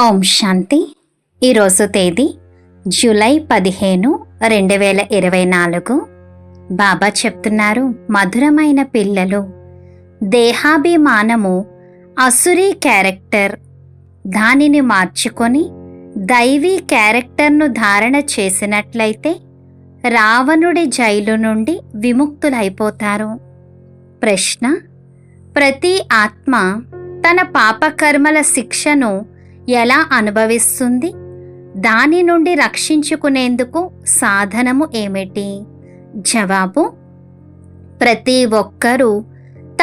ఓం శాంతి. ఈరోజు తేదీ జూలై పదిహేను రెండు వేల ఇరవై నాలుగు. బాబా చెప్తున్నారు మధురమైన పిల్లలు. దేహాభిమానము అసురీ క్యారెక్టర్. దానిని మార్చుకొని దైవీ క్యారెక్టర్ను ధారణ చేసినట్లయితే రావణుడి జైలు నుండి విముక్తులైపోతారు. ప్రశ్న ప్రతి ఆత్మ తన పాపకర్మల శిక్షను ఎలా అనుభవిస్తుంది? దాని నుండి రక్షించుకునేందుకు సాధనము ఏమిటి? జవాబు ప్రతి ఒక్కరూ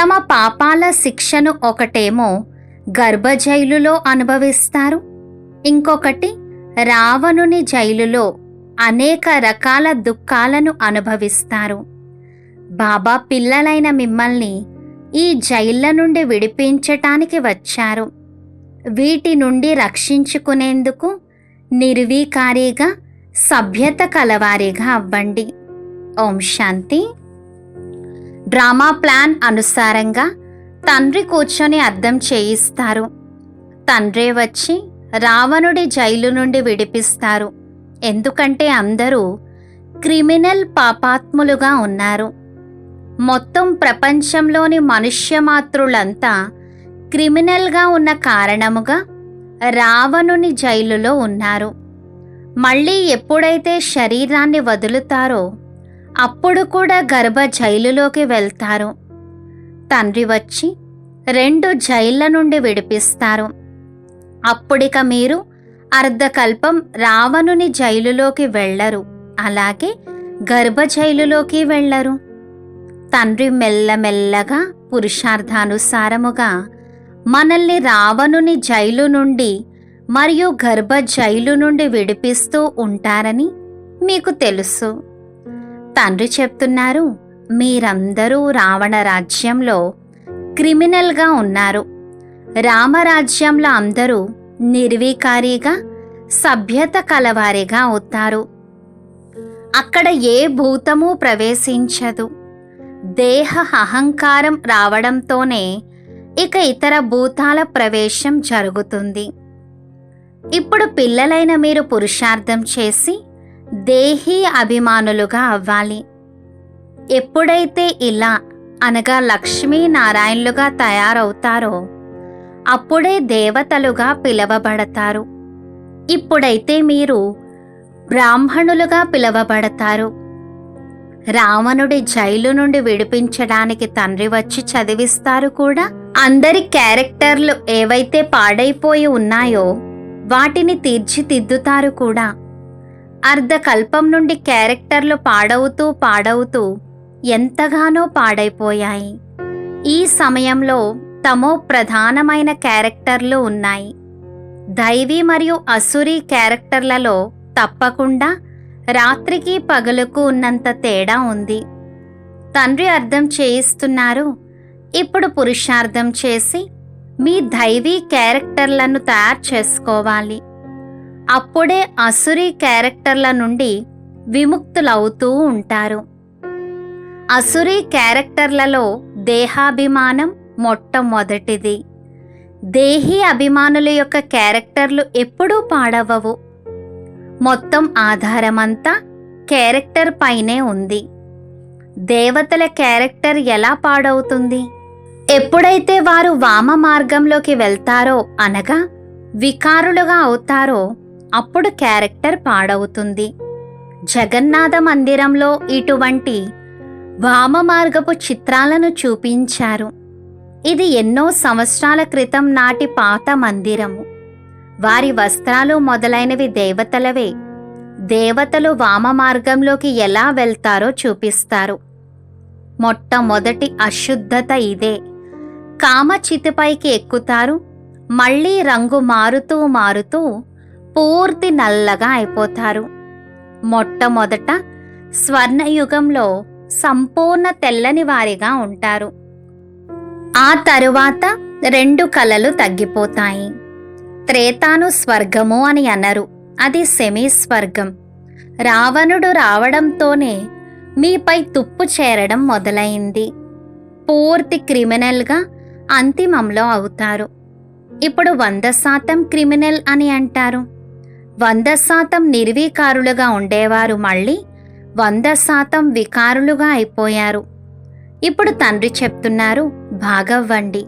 తమ పాపాల శిక్షను ఒకటేమో గర్భజైలులో అనుభవిస్తారు. ఇంకొకటి రావణుని జైలులో అనేక రకాల దుఃఖాలను అనుభవిస్తారు. బాబా పిల్లలైన మిమ్మల్ని ఈ జైళ్ళ నుండి విడిపించటానికి వచ్చారు. వీటి నుండి రక్షించుకునేందుకు నిర్వీకారిగా సభ్యత కలవారిగా అవ్వండి. ఓం శాంతి. డ్రామా ప్లాన్ అనుసారంగా తండ్రి కూర్చొని అర్థం చేయిస్తారు. తండ్రే వచ్చి రావణుడి జైలు నుండి విడిపిస్తారు. ఎందుకంటే అందరూ క్రిమినల్ పాపాత్ములుగా ఉన్నారు. మొత్తం ప్రపంచంలోని మనుష్య మాతృలంతా క్రిమినల్గా ఉన్న కారణముగా రావణుని జైలులో ఉన్నారు. మళ్ళీ ఎప్పుడైతే శరీరాన్ని వదులుతారో అప్పుడు కూడా గర్భ జైలులోకి వెళ్తారు. తండ్రి వచ్చి రెండు జైళ్ళ నుండి విడిపిస్తారు. అప్పుడిక మీరు అర్ధకల్పం రావణుని జైలులోకి వెళ్ళరు. అలాగే గర్భ జైలులోకి వెళ్ళరు. తండ్రి మెల్లమెల్లగా పురుషార్థానుసారముగా మనల్ని రావణుని జైలు నుండి మరియు గర్భ జైలు నుండి విడిపిస్తూ ఉంటారని మీకు తెలుసు. తండ్రి చెప్తున్నారు మీరందరూ రావణ రాజ్యంలో క్రిమినల్గా ఉన్నారు. రామరాజ్యంలో అందరూ నిర్వీకారిగా సభ్యత కలవారిగా అవుతారు అక్కడ ఏ భూతము ప్రవేశించదు. దేహ అహంకారం రావడంతోనే ఇక ఇతర భూతాల ప్రవేశం జరుగుతుంది. ఇప్పుడు పిల్లలైన మీరు పురుషార్థం చేసి దేహీ అభిమానులుగా అవ్వాలి. ఎప్పుడైతే ఇలా అనగా లక్ష్మీనారాయణులుగా తయారవుతారో అప్పుడే దేవతలుగా పిలవబడతారు. ఇప్పుడైతే మీరు బ్రాహ్మణులుగా పిలవబడతారు. రావణుడి జైలు నుండి విడిపించడానికి తండ్రి వచ్చి చదివిస్తారు కూడా? అందరి క్యారెక్టర్లు ఏవైతే పాడైపోయి ఉన్నాయో వాటిని తీర్చిదిద్దుతారు కూడా. అర్ధకల్పం నుండి క్యారెక్టర్లు పాడవుతూ పాడవుతూ ఎంతగానో పాడైపోయాయి. ఈ సమయంలో తమో ప్రధానమైన క్యారెక్టర్లు ఉన్నాయి. దైవీ మరియు అసురీ క్యారెక్టర్లలో తప్పకుండా రాత్రికి పగలుకు ఉన్నంత తేడా ఉంది. తండ్రి అర్థం చేయిస్తున్నారు. ఇప్పుడు పురుషార్థం చేసి మీ దైవీ క్యారెక్టర్లను తయారు చేసుకోవాలి. అప్పుడే అసురీ క్యారెక్టర్ల నుండి విముక్తులవుతూ ఉంటారు. అసురీ క్యారెక్టర్లలో దేహాభిమానం మొట్టమొదటిది. దేహీ అభిమానుల యొక్క క్యారెక్టర్లు ఎప్పుడూ పాడవవు. మొత్తం ఆధారమంతా క్యారెక్టర్ పైనే ఉంది. దేవతల క్యారెక్టర్ ఎలా పాడవుతుంది? ఎప్పుడైతే వారు వామ మార్గంలోకి వెళ్తారో అనగా వికారులుగా అవుతారో అప్పుడు క్యారెక్టర్ పాడవుతుంది. జగన్నాథ మందిరంలో ఇటువంటి వామ మార్గపు చిత్రాలను చూపించారు. ఇది ఎన్నో సంవత్సరాల క్రితం నాటి పాత మందిరము. వారి వస్త్రాలు మొదలైనవి దేవతలవే. దేవతలు వామ మార్గంలోకి ఎలా వెళ్తారో చూపిస్తారు. మొట్టమొదటి అశుద్ధత ఇదే. కామచితిపైకి ఎక్కుతారు మళ్ళీ రంగు మారుతూ మారుతూ పూర్తి నల్లగా అయిపోతారు. మొట్టమొదట స్వర్ణయుగంలో సంపూర్ణ తెల్లని వారిగా ఉంటారు. ఆ తరువాత రెండు కలలు తగ్గిపోతాయి. త్రేతాను స్వర్గము అని అన్నారు అది సెమీ స్వర్గం రావణుడు రావడంతోనే మీపై తుప్పు చేరడం మొదలైంది. పూర్తి క్రిమినల్గా అంతిమంలో అవుతారు. ఇప్పుడు వంద శాతం క్రిమినల్ అని అంటారు. వంద శాతం నిర్వీకారులుగా ఉండేవారు మళ్ళీ వంద శాతం వికారులుగా అయిపోయారు. ఇప్పుడు తండ్రి చెప్తున్నారు భాగవ్వండి.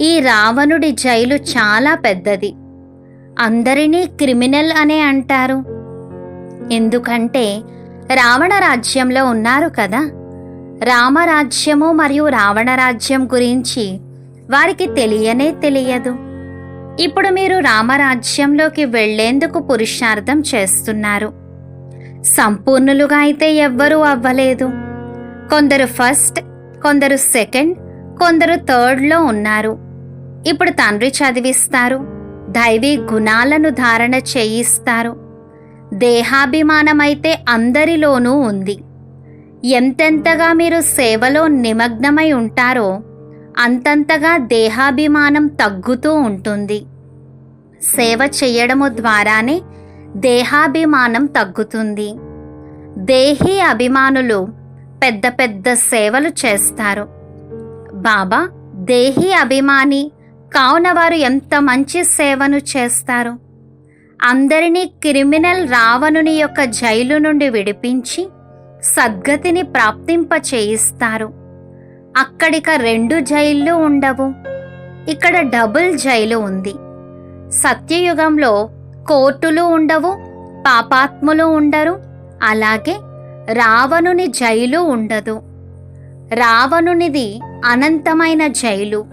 ఈ రావణుడి జైలు చాలా పెద్దది. అందరినీ క్రిమినల్ అనే అంటారు. ఎందుకంటే రావణ రాజ్యంలో ఉన్నారు కదా. రామరాజ్యము మరియు రావణ రాజ్యం గురించి వారికి తెలియనే తెలియదు. ఇప్పుడు మీరు రామరాజ్యంలోకి వెళ్ళేందుకు పురుషార్థం చేస్తున్నారు. సంపూర్ణులుగా అయితే ఎవ్వరూ అవ్వలేదు. కొందరు ఫస్ట్ కొందరు సెకండ్ కొందరు థర్డ్లో ఉన్నారు. ఇప్పుడు తండ్రి చదివిస్తారు. దైవీ గుణాలను ధారణ చేయిస్తారు. దేహాభిమానమైతే అందరిలోనూ ఉంది. ఎంతెంతగా మీరు సేవలో నిమగ్నమై ఉంటారో అంతంతగా దేహాభిమానం తగ్గుతూ ఉంటుంది. సేవ చేయడము ద్వారానే దేహాభిమానం తగ్గుతుంది. దేహీ అభిమానులు పెద్ద పెద్ద సేవలు చేస్తారు. బాబా దేహీ అభిమాని కావున వారు ఎంత మంచి సేవను చేస్తారు? అందరినీ క్రిమినల్ రావణుని యొక్క జైలు నుండి విడిపించి సద్గతిని ప్రాప్తింప చేయిస్తారు. అక్కడిక రెండు జైళ్ళు ఉండవు. ఇక్కడ డబుల్ జైలు ఉంది. సత్యయుగంలో కోర్టులు ఉండవు పాపాత్ములు ఉండరు అలాగే రావణుని జైలు ఉండదు. రావణునిది అనంతమైన జైలు.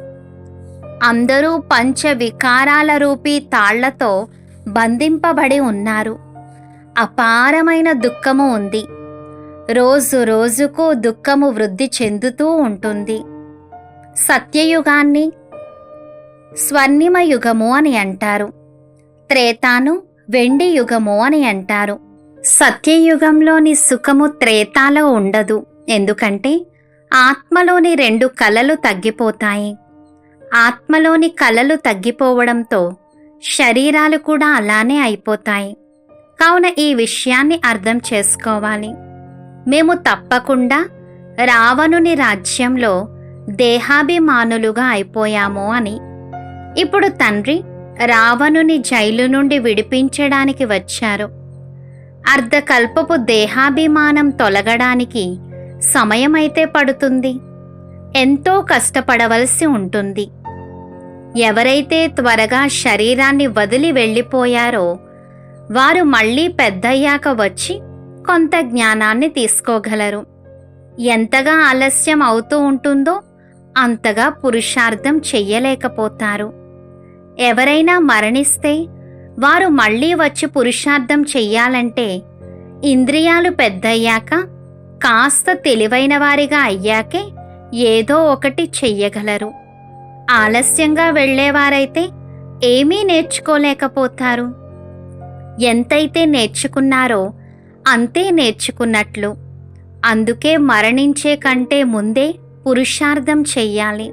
అందరూ పంచ వికారాల రూపీ తాళ్ళతో బంధింపబడి ఉన్నారు. అపారమైన దుఃఖము ఉంది. రోజు రోజుకు దుఃఖము వృద్ధి చెందుతూ ఉంటుంది. సత్యయుగాన్ని స్వర్ణిమ యుగము అని అంటారు. త్రేతాను వెండి యుగము అని అంటారు. సత్యయుగంలోని సుఖము త్రేతాలో ఉండదు. ఎందుకంటే ఆత్మలోని రెండు కలలు తగ్గిపోతాయి. ఆత్మలోని కలలు తగ్గిపోవడంతో శరీరాలు కూడా అలానే అయిపోతాయి. కావున ఈ విషయాన్ని అర్థం చేసుకోవాలి. మేము తప్పకుండా రావణుని రాజ్యంలో దేహాభిమానులుగా అయిపోయాము అని. ఇప్పుడు తండ్రి రావణుని జైలు నుండి విడిపించడానికి వచ్చారు. అర్ధకల్పపు దేహాభిమానం తొలగడానికి సమయమైతే పడుతుంది. ఎంతో కష్టపడవలసి ఉంటుంది. ఎవరైతే త్వరగా శరీరాన్ని వదిలి వెళ్ళిపోయారో వారు మళ్ళీ పెద్దయ్యాక వచ్చి కొంత జ్ఞానాన్ని తీసుకోగలరు. ఎంతగా ఆలస్యం అవుతూ ఉంటుందో అంతగా పురుషార్థం చెయ్యలేకపోతారు. ఎవరైనా మరణిస్తే వారు మళ్ళీ వచ్చి పురుషార్థం చెయ్యాలంటే ఇంద్రియాలు పెద్దయ్యాక కాస్త తెలివైన వారిగా అయ్యాకే ఏదో ఒకటి చెయ్యగలరు. ఆలస్యంగా వెళ్ళేవారైతే ఏమీ నేర్చుకోలేకపోతారు. ఎంతైతే నేర్చుకున్నారో అంతే నేర్చుకున్నట్లు. అందుకే మరణించే కంటే ముందే పురుషార్థం చెయ్యాలి.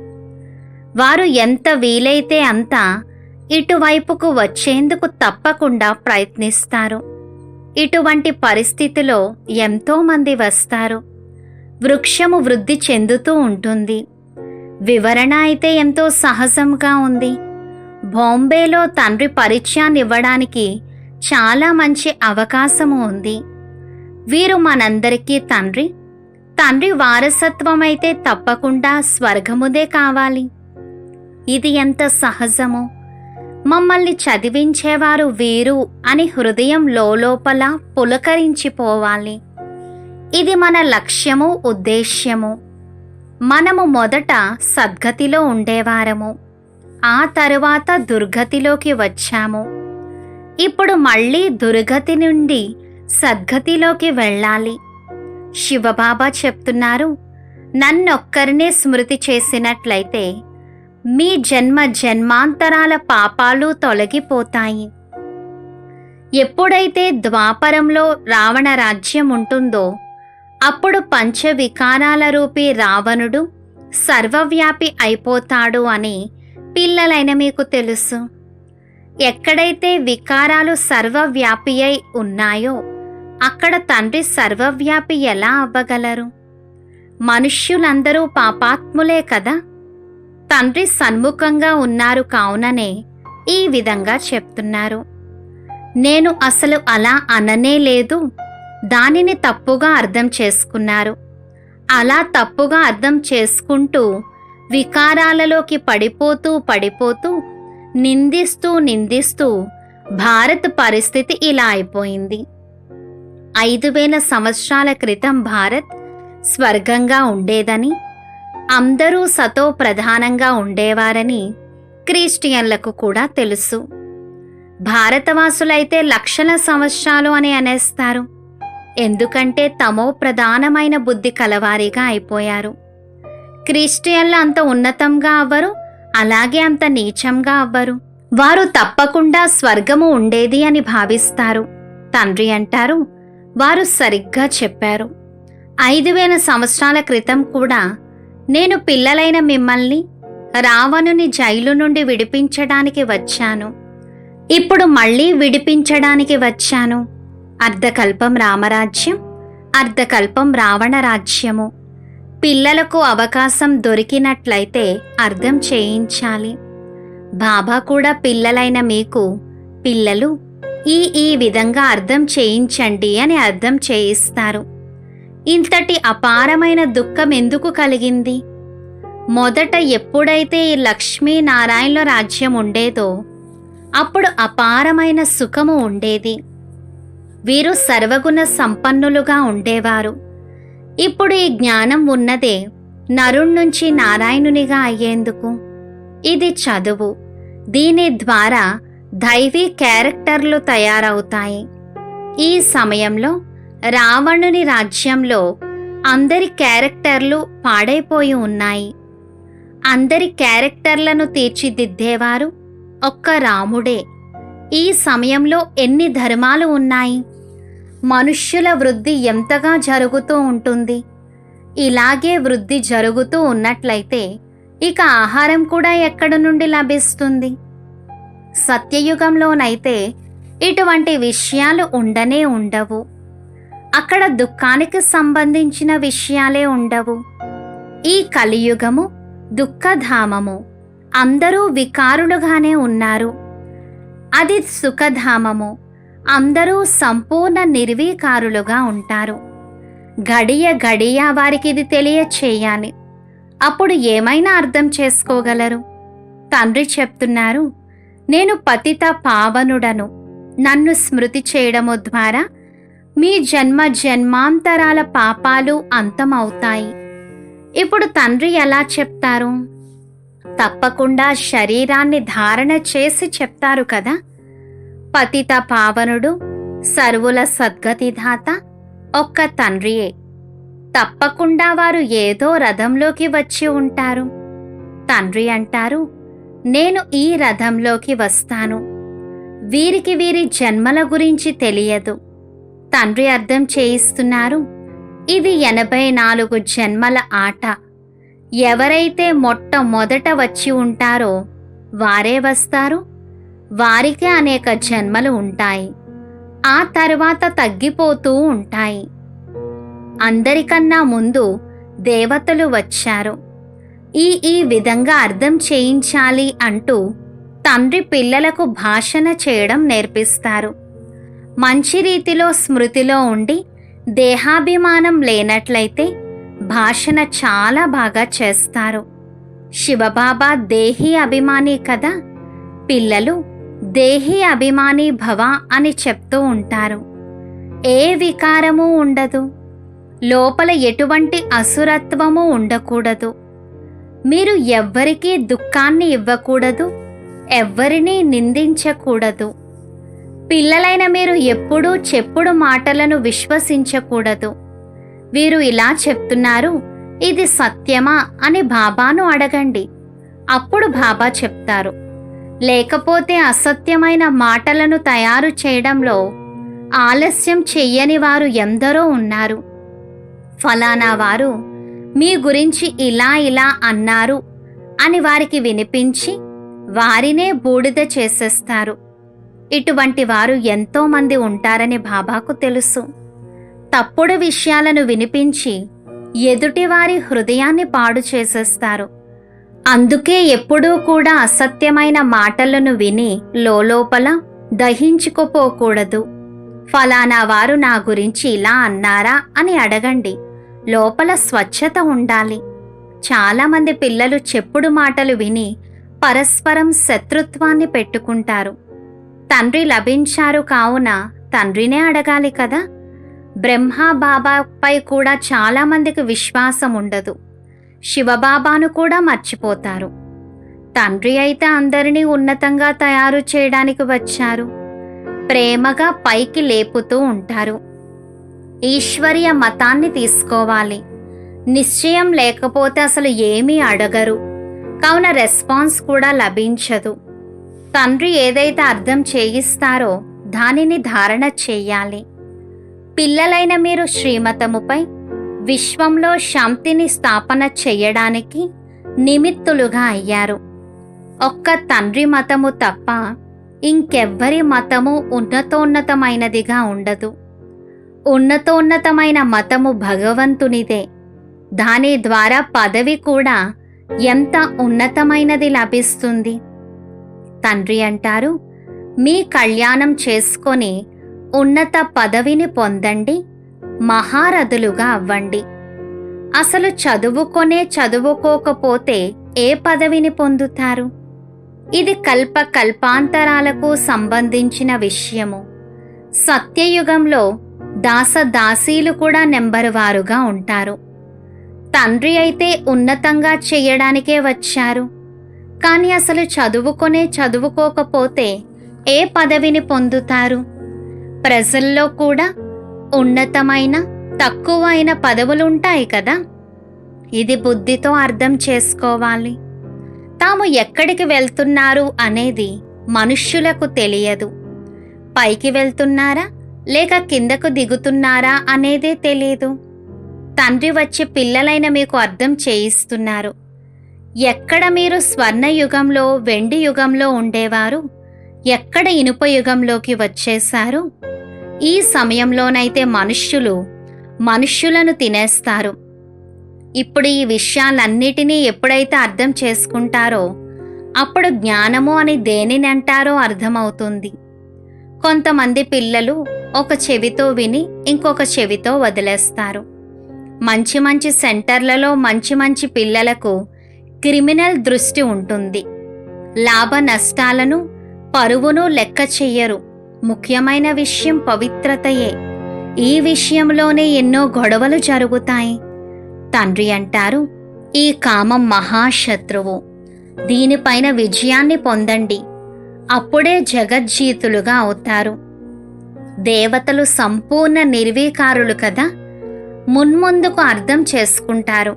వారు ఎంత వీలైతే అంత ఇటువైపుకు వచ్చేందుకు తప్పకుండా ప్రయత్నిస్తారు. ఇటువంటి పరిస్థితిలో ఎంతోమంది వస్తారు. వృక్షము వృద్ధి చెందుతూ ఉంటుంది. వివరణ అయితే ఎంతో సహజంగా ఉంది. బాంబేలో తండ్రి పరిచయాన్ని ఇవ్వడానికి చాలా మంచి అవకాశము ఉంది. వీరు మనందరికీ తండ్రి. తండ్రి వారసత్వం అయితే తప్పకుండా స్వర్గముదే కావాలి. ఇది ఎంత సహజము. మమ్మల్ని చదివించేవారు వీరు అని హృదయం లోపల పులకరించిపోవాలి. ఇది మన లక్ష్యము ఉద్దేశ్యము. మనము మొదట సద్గతిలో ఉండేవారము. ఆ తరువాత దుర్గతిలోకి వచ్చాము. ఇప్పుడు మళ్ళీ దుర్గతి నుండి సద్గతిలోకి వెళ్ళాలి. శివబాబా చెప్తున్నారు నన్నొక్కరినే స్మృతి చేసినట్లయితే మీ జన్మ జన్మాంతరాల పాపాలు తొలగిపోతాయి. ఎప్పుడైతే ద్వాపరంలో రావణ రాజ్యం ఉంటుందో అప్పుడు పంచ వికారాల రావణుడు సర్వవ్యాపి అయిపోతాడు అని పిల్లలైన మీకు తెలుసు. ఎక్కడైతే వికారాలు సర్వవ్యాపి అయి ఉన్నాయో అక్కడ తండ్రి సర్వవ్యాపి ఎలా అవ్వగలరు? మనుష్యులందరూ పాపాత్ములే కదా? తండ్రి సన్ముఖంగా ఉన్నారు కావుననే ఈ విధంగా చెప్తున్నారు. నేను అసలు అలా అననే లేదు. దానిని తప్పుగా అర్థం చేసుకున్నారు. అలా తప్పుగా అర్థం చేసుకుంటూ వికారాలలోకి పడిపోతూ పడిపోతూ నిందిస్తూ నిందిస్తూ భారత్ పరిస్థితి ఇలా అయిపోయింది. ఐదు వేల సంవత్సరాల క్రితం భారత్ స్వర్గంగా ఉండేదని అందరూ సతో ప్రధానంగా ఉండేవారని క్రిస్టియన్లకు కూడా తెలుసు. భారతవాసులైతే లక్షల సంవత్సరాలు అని అనేస్తారు. ఎందుకంటే తమో ప్రధానమైన బుద్ధి కలవారిగా అయిపోయారు. క్రిస్టియన్లు అంత ఉన్నతంగా అవ్వరు అలాగే అంత నీచంగా అవ్వరు. వారు తప్పకుండా స్వర్గము ఉండేది అని భావిస్తారు. తండ్రి అంటారు వారు సరిగ్గా చెప్పారు. ఐదు వేల సంవత్సరాల క్రితం కూడా నేను పిల్లలైన మిమ్మల్ని రావణుని జైలు నుండి విడిపించడానికి వచ్చాను. ఇప్పుడు మళ్ళీ విడిపించడానికి వచ్చాను. అర్ధకల్పం రామరాజ్యం అర్ధకల్పం రావణ రాజ్యము పిల్లలకు అవకాశం దొరికినట్లయితే అర్థం చేయించాలి. బాబా కూడా పిల్లలైన మీకు పిల్లలు ఈ ఈ విధంగా అర్థం చేయించండి అని అర్థం చేయిస్తారు. ఇంతటి అపారమైన దుఃఖం ఎందుకు కలిగింది? మొదట ఎప్పుడైతే ఈ లక్ష్మీనారాయణ రాజ్యం ఉండేదో అప్పుడు అపారమైన సుఖము ఉండేది. వీరు సర్వగుణ సంపన్నులుగా ఉండేవారు. ఇప్పుడు ఈ జ్ఞానం ఉన్నదే నరుణ్ణుంచి నారాయణునిగా అయ్యేందుకు. ఇది చదువు. దీని ద్వారా దైవీ క్యారెక్టర్లు తయారవుతాయి. ఈ సమయంలో రావణుని రాజ్యంలో అందరి క్యారెక్టర్లు పాడైపోయి ఉన్నాయి. అందరి క్యారెక్టర్లను తీర్చిదిద్దేవారు ఒక్క రాముడే. ఈ సమయంలో ఎన్ని ధర్మాలు ఉన్నాయి? మనుష్యుల వృద్ధి ఎంతగా జరుగుతూ ఉంటుంది. ఇలాగే వృద్ధి జరుగుతూ ఉన్నట్లయితే ఇక ఆహారం కూడా ఎక్కడ నుండి లభిస్తుంది? సత్యయుగంలోనైతే ఇటువంటి విషయాలు ఉండనే ఉండవు. అక్కడ దుఃఖానికి సంబంధించిన విషయాలే ఉండవు. ఈ కలియుగము దుఃఖధామము అందరూ వికారులుగానే ఉన్నారు. అది సుఖధామము అందరూ సంపూర్ణ నిర్వీకారులుగా ఉంటారు. గడియ గడియ వారికి ఇది తెలియచేయాలి. అప్పుడు ఏమైనా అర్థం చేసుకోగలరు? తండ్రి చెప్తున్నారు నేను పతిత పావనుడను. నన్ను స్మృతి చేయడము ద్వారా మీ జన్మ జన్మాంతరాల పాపాలు అంతమవుతాయి. ఇప్పుడు తండ్రి ఎలా చెప్తారు? తప్పకుండా శరీరాన్ని ధారణ చేసి చెప్తారు కదా? పతిత పావనుడు సర్వుల సద్గతిదాత ఒక్క తండ్రియే. తప్పకుండా వారు ఏదో రథంలోకి వచ్చి ఉంటారు. తండ్రి అంటారు నేను ఈ రథంలోకి వస్తాను. వీరికి వీరి జన్మల గురించి తెలియదు. తండ్రి అర్థం చేయిస్తున్నారు ఇది ఎనభై నాలుగు జన్మల ఆట. ఎవరైతే మొట్టమొదట వచ్చి ఉంటారో వారే వస్తారు వారికే అనేక జన్మలు ఉంటాయి. ఆ తర్వాత తగ్గిపోతూ ఉంటాయి. అందరికన్నా ముందు దేవతలు వచ్చారు. ఈ ఈ విధంగా అర్థం చేయించాలి అంటూ తండ్రి పిల్లలకు భాషణ చేయడం నేర్పిస్తారు. మంచి రీతిలో స్మృతిలో ఉండి దేహాభిమానం లేనట్లయితే భాషణ చాలా బాగా చేస్తారు. శివబాబా దేహి అభిమాని కదా. పిల్లలు దేహి అభిమాని భవ అని చెప్తూ ఉంటారు. ఏ వికారము ఉండదు. లోపల ఎటువంటి అసురత్వము ఉండకూడదు. మీరు ఎవ్వరికీ దుఃఖాన్ని ఇవ్వకూడదు. ఎవ్వరినీ నిందించకూడదు. పిల్లలైన మీరు ఎప్పుడూ చెప్పుడు మాటలను విశ్వసించకూడదు. వీరు ఇలా చెప్తున్నారు ఇది సత్యమా? అని బాబాను అడగండి. అప్పుడు బాబా చెప్తారు లేకపోతే అసత్యమైన మాటలను తయారు చేయడంలో ఆలస్యం చెయ్యని వారు ఎందరో ఉన్నారు. ఫలానా వారు మీ గురించి ఇలా ఇలా అన్నారు అని వారికి వినిపించి వారినే బూడిద చేసేస్తారు. ఇటువంటి వారు ఎంతోమంది ఉంటారని బాబాకు తెలుసు. తప్పుడు విషయాలను వినిపించి ఎదుటివారి హృదయాన్ని పాడు చేసేస్తారు. అందుకే ఎప్పుడూ కూడా అసత్యమైన మాటలను విని లోపల దహించుకుపోకూడదు. ఫలానా వారు నా గురించి ఇలా అన్నారా అని అడగండి. లోపల స్వచ్ఛత ఉండాలి. చాలామంది పిల్లలు చెప్పుడు మాటలు విని పరస్పరం శత్రుత్వాన్ని పెట్టుకుంటారు. తండ్రి లభించారు కావున తండ్రినే అడగాలి కదా? బ్రహ్మ బాబాపై కూడా చాలామందికి విశ్వాసం ఉండదు శివబాబాను కూడా మర్చిపోతారు. తండ్రి అయితే అందరినీ ఉన్నతంగా తయారు చేయడానికి వచ్చారు. ప్రేమగా పైకి లేపుతూ ఉంటారు. ఈశ్వర్య మతాన్ని తీసుకోవాలి. నిశ్చయం లేకపోతే అసలు ఏమీ అడగరు. కావున రెస్పాన్స్ కూడా లభించదు. తండ్రి ఏదైతే అర్థం చేయిస్తారో దానిని ధారణ చేయాలి. పిల్లలైన మీరు శ్రీమతముపై విశ్వంలో శాంతిని స్థాపన చేయడానికి నిమిత్తులుగా అయ్యారు. ఒక్క తండ్రి మతము తప్ప ఇంకెవ్వరి మతము ఉన్నతోన్నతమైనదిగా ఉండదు. ఉన్నతోన్నతమైన మతము భగవంతునిదే. దాని ద్వారా పదవి కూడా ఎంత ఉన్నతమైనది లభిస్తుంది? తండ్రి అంటారు మీ కళ్యాణం చేసుకొని ఉన్నత పదవిని పొందండి మహారథులుగా అవ్వండి. అసలు చదువుకొనే చదువుకోకపోతే ఏ పదవిని పొందుతారు? ఇది కల్ప కల్పాంతరాలకు సంబంధించిన విషయము. సత్యయుగంలో దాసదాసీలు కూడా నెంబరు వారుగా ఉంటారు. తండ్రి అయితే ఉన్నతంగా చేయడానికే వచ్చారు. కానీ అసలు చదువుకొనే చదువుకోకపోతే ఏ పదవిని పొందుతారు? ప్రజల్లో కూడా ఉన్నతమైన తక్కువైన పదవులుంటాయి కదా? ఇది బుద్ధితో అర్థం చేసుకోవాలి. తాము ఎక్కడికి వెళ్తున్నారు అనేది మనుష్యులకు తెలియదు. పైకి వెళ్తున్నారా లేక కిందకు దిగుతున్నారా అనేదే తెలియదు తండ్రి వచ్చి పిల్లలైన మీకు అర్థం చేయిస్తున్నారు. ఎక్కడ మీరు స్వర్ణ యుగంలో వెండి యుగంలో ఉండేవారు? ఎక్కడ ఇనుప యుగంలోకి వచ్చేశారు? ఈ సమయంలోనైతే మనుష్యులు మనుష్యులను తినేస్తారు. ఇప్పుడు ఈ విషయాలన్నిటినీ ఎప్పుడైతే అర్థం చేసుకుంటారో అప్పుడు జ్ఞానము అని దేనిని అంటారో అర్థమవుతుంది. కొంతమంది పిల్లలు ఒక చెవితో విని ఇంకొక చెవితో వదిలేస్తారు. మంచి మంచి సెంటర్లలో మంచి మంచి పిల్లలకు క్రిమినల్ దృష్టి ఉంటుంది. లాభ నష్టాలను పరువును లెక్క చెయ్యరు. ముఖ్యమైన విషయం పవిత్రతయే. ఈ విషయంలోనే ఎన్నో గొడవలు జరుగుతాయి. తండ్రి అంటారు ఈ కామం మహాశత్రువు. దీనిపైన విజయాన్ని పొందండి. అప్పుడే జగజ్జీతులుగా అవుతారు. దేవతలు సంపూర్ణ నిర్వీకారులు కదా. మున్ముందుకు అర్థం చేసుకుంటారు.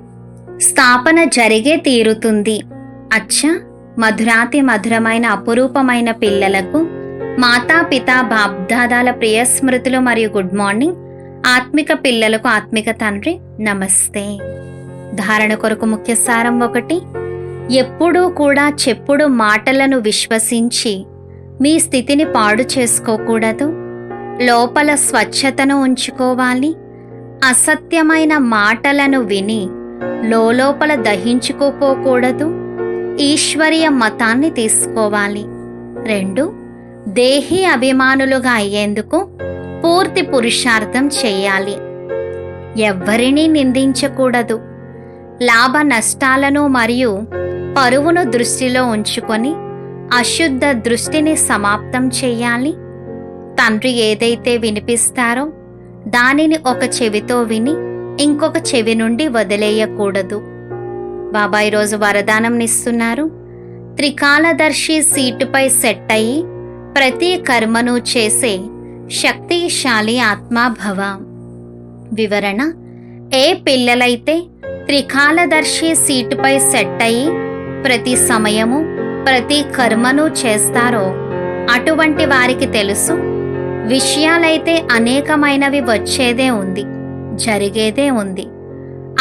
స్థాపన జరిగే తీరుతుంది. అచ్చ మధురాతి మధురమైన అపురూపమైన పిల్లలకు మాతాపిత బాబ్దాదాల ప్రియ స్మృతులు మరియు గుడ్ మార్నింగ్. ఆత్మిక పిల్లలకు ఆత్మిక తండ్రి నమస్తే. ధారణ కొరకు ముఖ్య సారం ఒకటి ఎప్పుడూ కూడా చెప్పుడు మాటలను విశ్వసించి మీ స్థితిని పాడు చేసుకోకూడదు. లోపల స్వచ్ఛతను ఉంచుకోవాలి. అసత్యమైన మాటలను విని లోపల దహించుకోపోకూడదు. ఈశ్వరీయ మతాన్ని తీసుకోవాలి. రెండు దేహి అభిమానులుగా అయ్యేందుకు పూర్తి పురుషార్థం చేయాలి. ఎవ్వరినీ నిందించకూడదు. లాభ నష్టాలను మరియు పరువును దృష్టిలో ఉంచుకొని అశుద్ధ దృష్టిని సమాప్తం చేయాలి. తండ్రి ఏదైతే వినిపిస్తారో దానిని ఒక చెవితో విని ఇంకొక చెవి నుండి వదిలేయకూడదు. బాబా ఈరోజు వరదానం ఇస్తున్నారు త్రికాలదర్శి సీటుపై సెట్ అయ్యి ప్రతి కర్మను చేసే శక్తిశాలి ఆత్మాభవ వివరణ ఏ పిల్లలైతే త్రికాలదర్శి సీటుపై సెట్ అయ్యి ప్రతి సమయము ప్రతి కర్మను చేస్తారో అటువంటి వారికి తెలుసు. విషయాలైతే అనేకమైనవి వచ్చేదే ఉంది జరిగేదే ఉంది.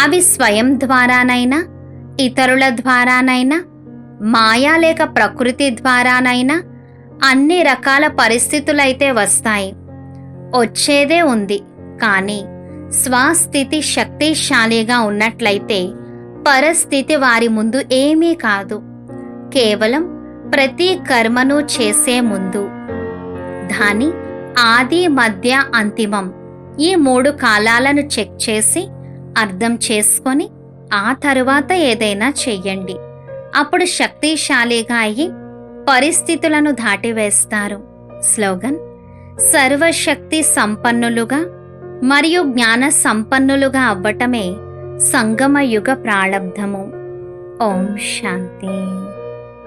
అవి స్వయం ద్వారానైనా ఇతరుల ద్వారానైనా మాయా లేక ప్రకృతి ద్వారానైనా అన్ని రకాల పరిస్థితులైతే వస్తాయి. వచ్చేదే ఉంది. కానీ స్వస్థితి శక్తిశాలిగా ఉన్నట్లయితే పరిస్థితి వారి ముందు ఏమీ కాదు. కేవలం ప్రతి కర్మను చేసే ముందు. దాని ఆది మధ్య అంతిమం ఈ మూడు కాలాలను చెక్ చేసి అర్థం చేసుకొని ఆ తరువాత ఏదైనా చెయ్యండి. అప్పుడు శక్తిశాలిగా అయి పరిస్థితులను దాటివేస్తారు. స్లోగన్ సర్వశక్తి సంపన్నులుగా మరియు జ్ఞాన సంపన్నులుగా అవ్వటమే సంగమయుగ ప్రాళబ్ధము. ఓం శాంతి.